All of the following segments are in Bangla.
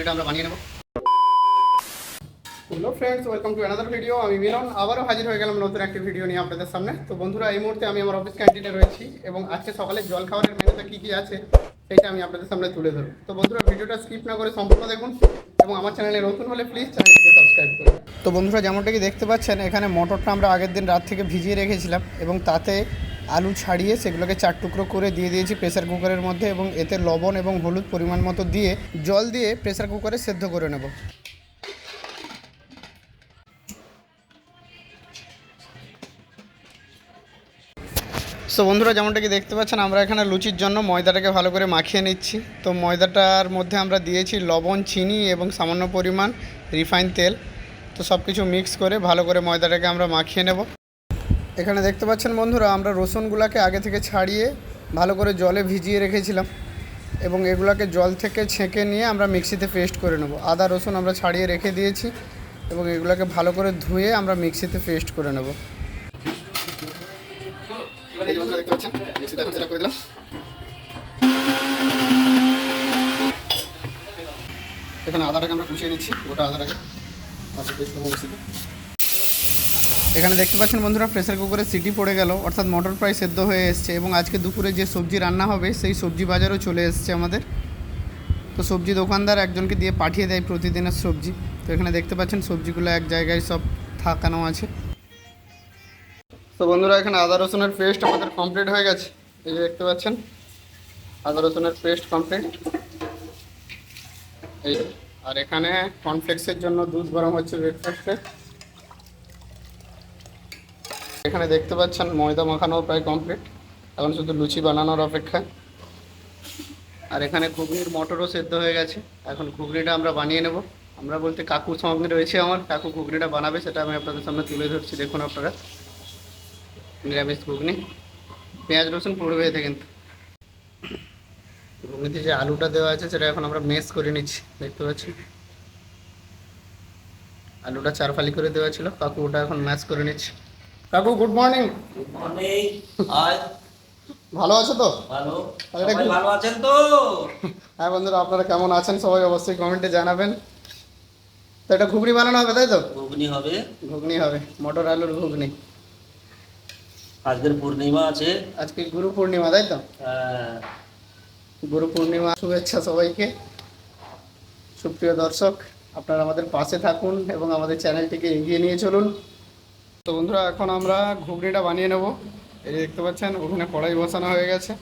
ঘুগনিটা আমরা বানিয়ে নেব। Hello friends welcome to another video আমি মিলন, আবারও হাজির হয়ে গেলাম নতুন একটি ভিডিও নিয়ে আপনাদের সামনে। তো বন্ধুরা, এই মুহূর্তে আমি আমার অফিস ক্যান্টিনে রয়েছি এবং আজকে সকালে জল খাবারের মেনুতে কী কী আছে সেটা আমি আপনাদের সামনে তুলে ধরবো। তো বন্ধুরা, ভিডিওটা স্কিপ না করে সম্পূর্ণ দেখুন এবং আমার চ্যানেলে নতুন হলে প্লিজ চ্যানেলটিকে সাবস্ক্রাইব করুন। তো বন্ধুরা, যেমনটা কি দেখতে পাচ্ছেন, এখানে মটরটা আমরা আগের দিন রাত থেকে ভিজিয়ে রেখেছিলাম এবং তাতে আলু ছাড়িয়ে সেগুলোকে চার টুকরো করে দিয়ে দিয়েছি প্রেসার কুকারের মধ্যে এবং এতে লবণ এবং হলুদ পরিমাণ মতো দিয়ে জল দিয়ে প্রেসার কুকারে সেদ্ধ করে নেব। সো বন্ধুরা, যেমনটা কি দেখতে পাচ্ছেন, আমরা এখানে লুচির জন্য ময়দাটাকে ভালো করে মাখিয়ে নিচ্ছি। তো ময়দাটার মধ্যে আমরা দিয়েছি লবণ, চিনি এবং সামান্য পরিমাণ রিফাইন তেল। তো সব কিছু মিক্স করে ভালো করে ময়দাটাকে আমরা মাখিয়ে নেব। এখানে দেখতে পাচ্ছেন বন্ধুরা, আমরা রসুনগুলোকে আগে থেকে ছাড়িয়ে ভালো করে জলে ভিজিয়ে রেখেছিলাম এবং এগুলাকে জল থেকে ছেঁকে নিয়ে আমরা মিক্সিতে পেস্ট করে নেব। আদা, রসুন আমরা ছাড়িয়ে রেখে দিয়েছি এবং এগুলোকে ভালো করে ধুয়ে আমরা মিক্সিতে পেস্ট করে নেব। এখানে আদাটাকে আমরা কুচিয়ে নিচ্ছি, গোটা আদাটাকে। তারপর পেস্ট করব মিক্সিতে। এখানে দেখতে পাচ্ছেন বন্ধুরা প্রেসার কুকারে সিটি পড়ে গেল। অর্থাৎ মটর প্রায় সেদ্ধ হয়ে এসছে এবং আজকে দুপুরে যে সবজি রান্না হবে, সেই সবজি বাজারও চলে এসছে আমাদের। তো সবজি দোকানদার একজনকে দিয়ে পাঠিয়ে দেয় প্রতিদিনের সবজি। তো এখানে দেখতে পাচ্ছেন সবজিগুলো এক জায়গায় সব থাকানো আছে। তো বন্ধুরা, এখানে আদা রসুনের পেস্ট আমাদের কমপ্লিট হয়ে গেছে। এই যে দেখতে পাচ্ছেন, আদা রসুনের পেস্ট কমপ্লিট এই আর এখানে কর্নফ্লেক্সের জন্য দুধ গরম হচ্ছে ব্রেকফাস্টে এখানে দেখতে পাচ্ছেন ময়দা মাখানো প্রায় কমপ্লিট এখন শুধু লুচি বানানোর অপেক্ষা। আর এখানে ঘুগনির মটরও সেদ্ধ হয়ে গেছে। এখন ঘুগনিটা আমরা বানিয়ে নেব। আমরা বলতে কাকুর সঙ্গে রয়েছে আমার। কাকু ঘুগনিটা বানাবে, সেটা আমি আপনাদের সামনে তুলে ধরছি। দেখুন আপনারা। নিরামিষ ঘুগনি। পেঁয়াজ, রসুন পড়বে এতে কিন্তু। ঘুগনিতে যে আলুটা দেওয়া আছে, সেটা এখন আমরা মেস করে নিচ্ছি। দেখতে পাচ্ছি আলুটা চার ফালি করে দেওয়া ছিল। কাকু ওটা এখন ম্যাশ করে নিচ্ছি। কাকু গুড মর্নিং আজ ভালো আছো তো? ভালো। সবাই ভালো আছেন তো? হ্যাঁ বন্ধুরা আপনারা কেমন আছেন? সবাই অবশ্যই কমেন্টে জানাবেন। তো এটা ঘুগনি বানানো হবে তাই তো? ঘুগনি হবে। ঘুগনি হবে মটর আলুর ঘুগনি। আজকের পূর্ণিমা আছে। আজকে গুরু পূর্ণিমা তাই তো? হ্যাঁ, গুরু পূর্ণিমা শুভেচ্ছা সবাইকে। সুপ্রিয় দর্শক আপনারা আমাদের পাশে থাকুন এবং আমাদের চ্যানেলটিকে এগিয়ে নিয়ে চলুন। তো বন্ধুরা, এখন আমরা ঘুগনিটা বানিয়ে নেব। এই দেখতে পাচ্ছেন, ওখানে কড়াই বসানো হয়ে গেছে।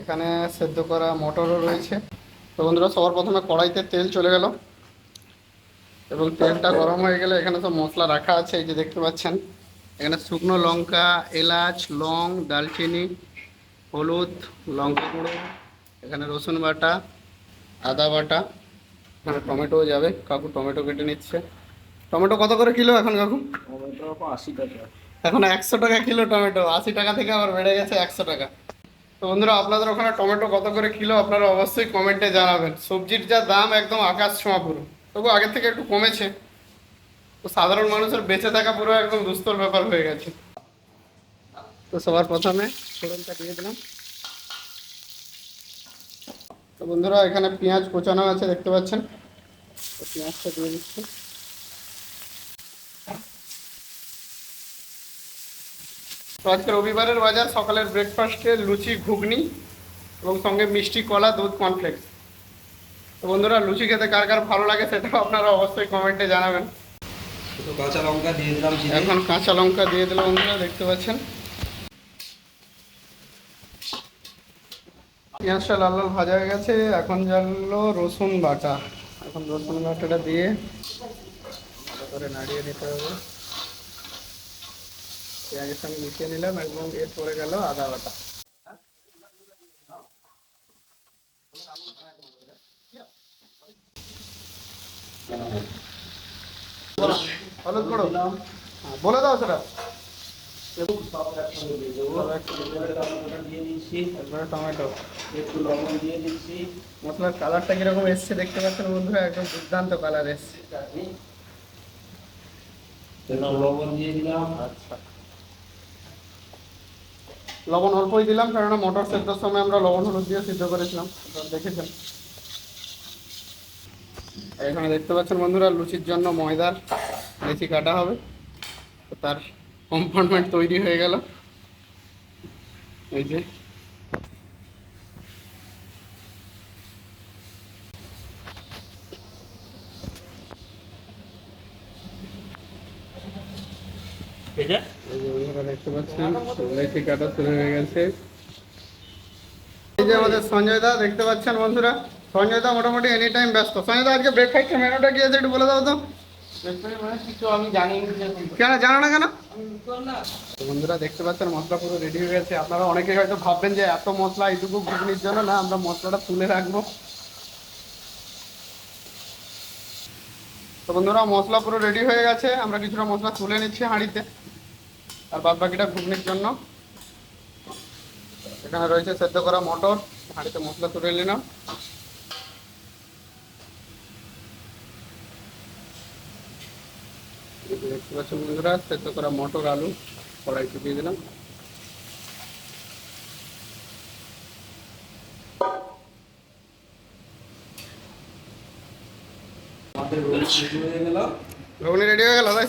এখানে সেদ্ধ করা মটরও রয়েছে। তো বন্ধুরা, সবার প্রথমে কড়াইতে তেল চলে গেল। এবং তেলটা গরম হয়ে গেলে এখানে সব মশলা রাখা আছে, এই যে দেখতে পাচ্ছেন। এখানে শুকনো লঙ্কা, এলাচ, লং দালচিনি হলুদ, লঙ্কা গুঁড়ো, এখানে রসুন বাটা, আদা বাটা, এখানে টমেটো যাবে। কাকু টমেটো কেটে নিচ্ছে। টমেটো কত করে কিলো এখন কাকু? টমেটো আশি টাকা। এখন একশো টাকা কিলো টমেটো আশি টাকা থেকে আবার বেড়ে গেছে একশো টাকা। তো বন্ধুরা আপনাদের ওখানে টমেটো কত করে কিলো আপনারা অবশ্যই কমেন্টে জানাবেন। সবজির যা দাম একদম আকাশ ছোঁয়া পুরো। তবু আগের থেকে একটু কমেছে। তো সাধারণ মানুষের বেঁচে থাকা পুরো একদম দুস্তর ব্যাপার হয়ে গেছে। তো সবার প্রথমে ফোড়নটা দিয়ে দিলাম। তো বন্ধুরা এখানে পেঁয়াজ কোচানো আছে দেখতে পাচ্ছেন? তো পেঁয়াজটা দিয়ে দিচ্ছি। তো আজকে রবিবারের বাজার সকালের ব্রেকফাস্টে লুচি ঘুগনি এবং সঙ্গে মিষ্টি কলা দুধ কর্নফ্লেক্স তো বন্ধুরা লুচি খেতে কার কার ভালো লাগে সেটাও আপনারা অবশ্যই কমেন্টে জানাবেন। কাঁচা লঙ্কা দিয়ে দিলাম এখন কাঁচা লঙ্কা দিয়ে দিলাম বন্ধুরা দেখতে পাচ্ছেন। পেঁয়াজটা লাল লাল ভাজা হয়ে গেছে এখন জ্বাললো রসুন বাটা। এখন রসুন বাটাটা দিয়ে করে নাড়িয়ে নিতে হবে। পেঁয়াজের সঙ্গে মিশিয়ে নিলাম একদম এর পরে গেল আদা বাটা। হলুদ গুঁড়ো। বলে দাও সেটা। টমেটো। একটু লবণ দিয়ে দিচ্ছি মশলার কালারটা কীরকম এসছে দেখতে পাচ্ছেন বন্ধুরা? একদম দুর্দান্ত কালার এসছে। লবণ দিয়ে দিলাম। আচ্ছা। লবণ অল্পই দিলাম, কেননা মটর সেদ্ধর সময় আমরা লবণ হলুদ দিয়ে সিদ্ধ করেছিলাম। দেখেছেন এখানে দেখতে পাচ্ছেন বন্ধুরা, লুচির জন্য ময়দার লেচি কাটা হবে। তার কম্পার্টমেন্ট তৈরি হয়ে গেল। এই যে এই যে এই যে বন্ধুরা দেখতে পাচ্ছেন লেচি কাটা শুরু হয়ে গেছে। এই যে আমাদের সঞ্জয় দা দেখতে পাচ্ছেন বন্ধুরা? সঞ্জয় দা মোটামুটি এনি টাইম ব্যস্ত। সঞ্জয় দা আজকে ব্রেকফাস্টের মেনুটা কি আছে একটু বলে দাও তো। মানে কেন জানো না কেন? বন্ধুরা দেখতে পাচ্ছেন মশলা পুরো রেডি হয়ে গেছে। আপনারা অনেকেই হয়তো ভাববেন যে এত মশলা এইটুকু ঘুগনির জন্য। না আমরা মশলাটা তুলে রাখব। তো বন্ধুরা মশলা পুরো রেডি হয়ে গেছে। আমরা কিছুটা মশলা তুলে নিচ্ছি হাঁড়িতে। আর বাদ বাকিটা ঘুগনির জন্য। এখানে রয়েছে সেদ্ধ করা মটর হাঁড়িতে মশলা তুলে নিলাম। দেখতে পাচ্ছেন বন্ধুরা সেদ্ধ করা মটর আলু কড়াই চুপিয়ে দিলাম। হয়ে ঘুগনি রেডি হয়ে গেল তাই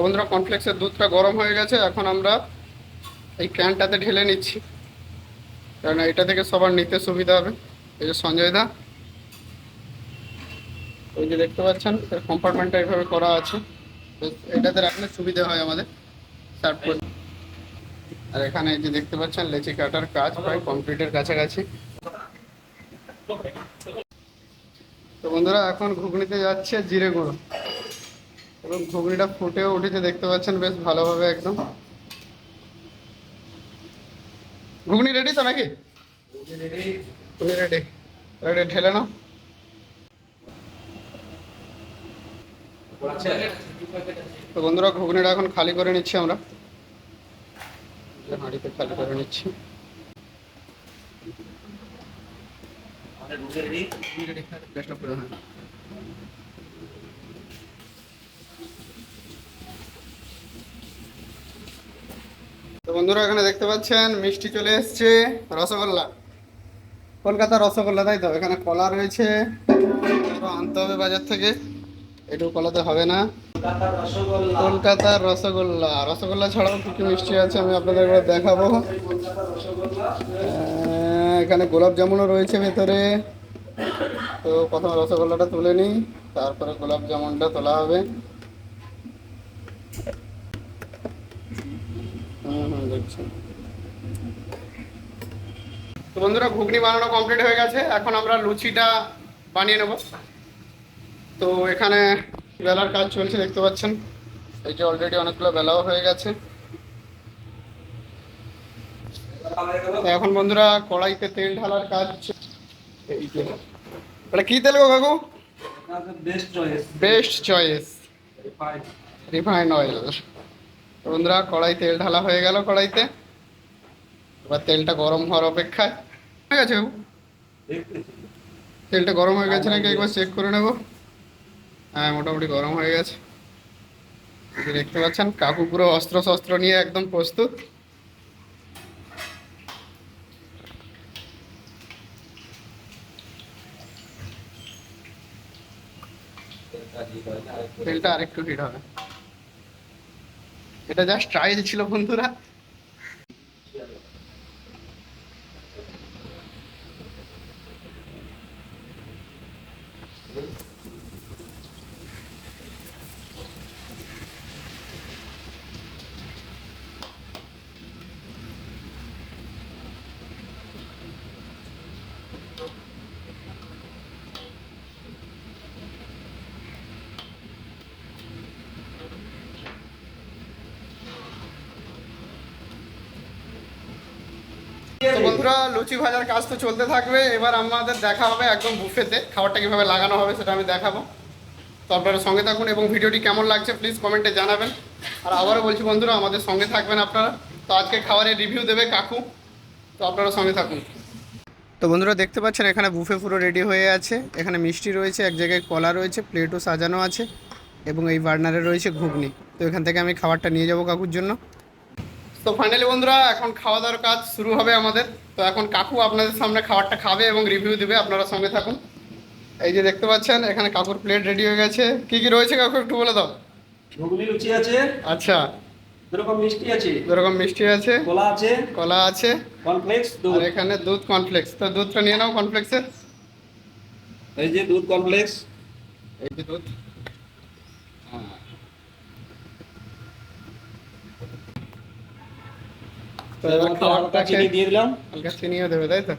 তো? বন্ধুরা কর্নফ্লেক্সের দুধটা গরম হয়ে গেছে, এখন আমরা এই ক্যানটাতে ঢেলে নিচ্ছি। কারণ এটা থেকে সবার নিতে সুবিধা হবে। এই যে সঞ্জয় দা, ওই যে দেখতে পাচ্ছেন, এর কম্পার্টমেন্টটা এইভাবে করা আছে। এটাতে রাখলে সুবিধা হয় আমাদের। সার্ভ করতে আর এখানে এই যে দেখতে পাচ্ছেন, লেচি কাটার কাজ প্রায় কমপ্লিটের কাছাকাছি। তো বন্ধুরা, এখন ঘুগনিতে যাচ্ছে জিরে গুঁড়ো। এবং ঘুগনিটা ফুটেও উঠেছে দেখতে পাচ্ছেন বেশ ভালোভাবে একদম। ঘুগনি রেডি তো নাকি? ঘুগনি রেডি রেডি ঢেলে নাও। তো বন্ধুরা ঘুগনিটা এখন খালি করে নিচ্ছি আমরা। হাঁড়িতে খালি করে নিচ্ছি। রেডি গ্যাসটা পুরো হ্যাঁ তো বন্ধুরা, এখানে দেখতে পাচ্ছেন, মিষ্টি চলে এসছে, রসগোল্লা। কলকাতা রসগোল্লা, তাই তো? এখানে কলা রয়েছে আনতে হবে বাজার থেকে। এটুকু কলাতে হবে না। কলকাতার রসগোল্লা। রসগোল্লা ছাড়াও কি কি মিষ্টি আছে আমি আপনাদের একবার দেখাবো। এখানে গোলাপ জামুনও রয়েছে ভেতরে। তো প্রথমে রসগোল্লাটা তুলে নিই, তারপরে গোলাপ জামুনটা তোলা হবে। তো বন্ধুরা ঘুগনি বানানো কমপ্লিট হয়ে গেছে। এখন আমরা লুচিটা বানিয়ে নেব। তো এখানে বেলার কাজ চলছে দেখতে পাচ্ছেন। এই যে অলরেডি অনেকগুলো বেলাও হয়ে গেছে। এখন বন্ধুরা কড়াইতে তেল ঢালার কাজ এই যে। এটা কি তেল গো কাকু best choice best choice refine oil বন্ধুরা, কড়াই তেল ঢালা হয়ে গেল কড়াইতে। এবার তেলটা গরম হওয়ার অপেক্ষায়। হয়ে গেছে বাবু? তেলটা গরম হয়ে গেছে নাকি একবার চেক করে নেব। হ্যাঁ মোটামুটি গরম হয়ে গেছে। দেখতে পাচ্ছেন, কাকু পুরো অস্ত্র শস্ত্র নিয়ে একদম প্রস্তুত। তেলটা আরেকটু হিট হবে। এটা জাস্ট ট্রাই ছিল বন্ধুরা তো বন্ধুরা, লুচি ভাজার কাজ তো চলতে থাকবে। এবার আমাদের দেখা হবে একদম বুফেতে। খাবারটা কীভাবে লাগানো হবে সেটা আমি দেখাবো। তো আপনারা সঙ্গে থাকুন এবং ভিডিওটি কেমন লাগছে প্লিজ কমেন্টে জানাবেন। আর আবারও বলছি বন্ধুরা, আমাদের সঙ্গে থাকবেন আপনারা। তো আজকে খাবারের রিভিউ দেবে কাকু। তো আপনারা সঙ্গে থাকুন। তো বন্ধুরা, দেখতে পাচ্ছেন এখানে বুফে পুরো রেডি হয়ে আছে। এখানে মিষ্টি রয়েছে, এক জায়গায় কলা রয়েছে প্লেটও সাজানো আছে এবং এই বার্নারে রয়েছে ঘুগনি। তো এখান থেকে আমি খাবারটা নিয়ে যাব কাকুর জন্য। তো ফাইনালি বন্ধুরা, এখন খাওয়া দাওয়ার কাজ শুরু হবে আমাদের। তো এখন কাকু আপনাদের সামনে খাবারটা খাবে এবং রিভিউ দেবে আপনারা সঙ্গে থাকুন। এই যে দেখতে পাচ্ছেন এখানে কাকুর প্লেট রেডি হয়ে গেছে। কি কি রয়েছে কাকু একটু বলে দাও। ঘুগনি লুচি আছে আচ্ছা। এরকম মিষ্টি আছে যেরকম মিষ্টি আছে। কলা আছে কলা আছে। কর্নফ্লেক্স দুধ। আর এখানে দুধ কর্নফ্লেক্স তো দুধটা নিয়ে নাও কর্নফ্লেক্সের এই যে দুধ কর্নফ্লেক্স এই যে দুধ। তো এবার খাবারটা চিনি দিয়ে দিলাম। হালকা চিনিও দেবে তাই তো?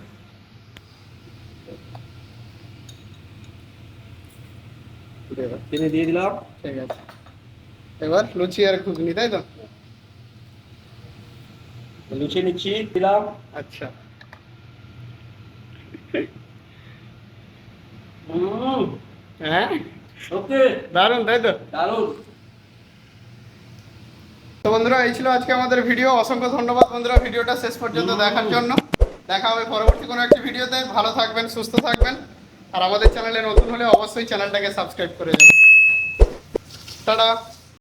চিনি দিয়ে দিলাম। ঠিক আছে। এবার লুচি আর ঘুগনি তাই তো? লুচি নিচ্ছি দিলাম। আচ্ছা। হ্যাঁ? ওকে। দারুণ তাই তো? দারুণ। তো বন্ধুরা এই ছিল আজকে আমাদের ভিডিও অসংখ্য ধন্যবাদ বন্ধুরা ভিডিওটা শেষ পর্যন্ত দেখার জন্য। দেখা হবে পরবর্তী কোনো একটি ভিডিওতে। ভালো থাকবেন সুস্থ থাকবেন। আর আমাদের চ্যানেলে নতুন হলে অবশ্যই চ্যানেলটাকে সাবস্ক্রাইব করে যাবেন টাটা।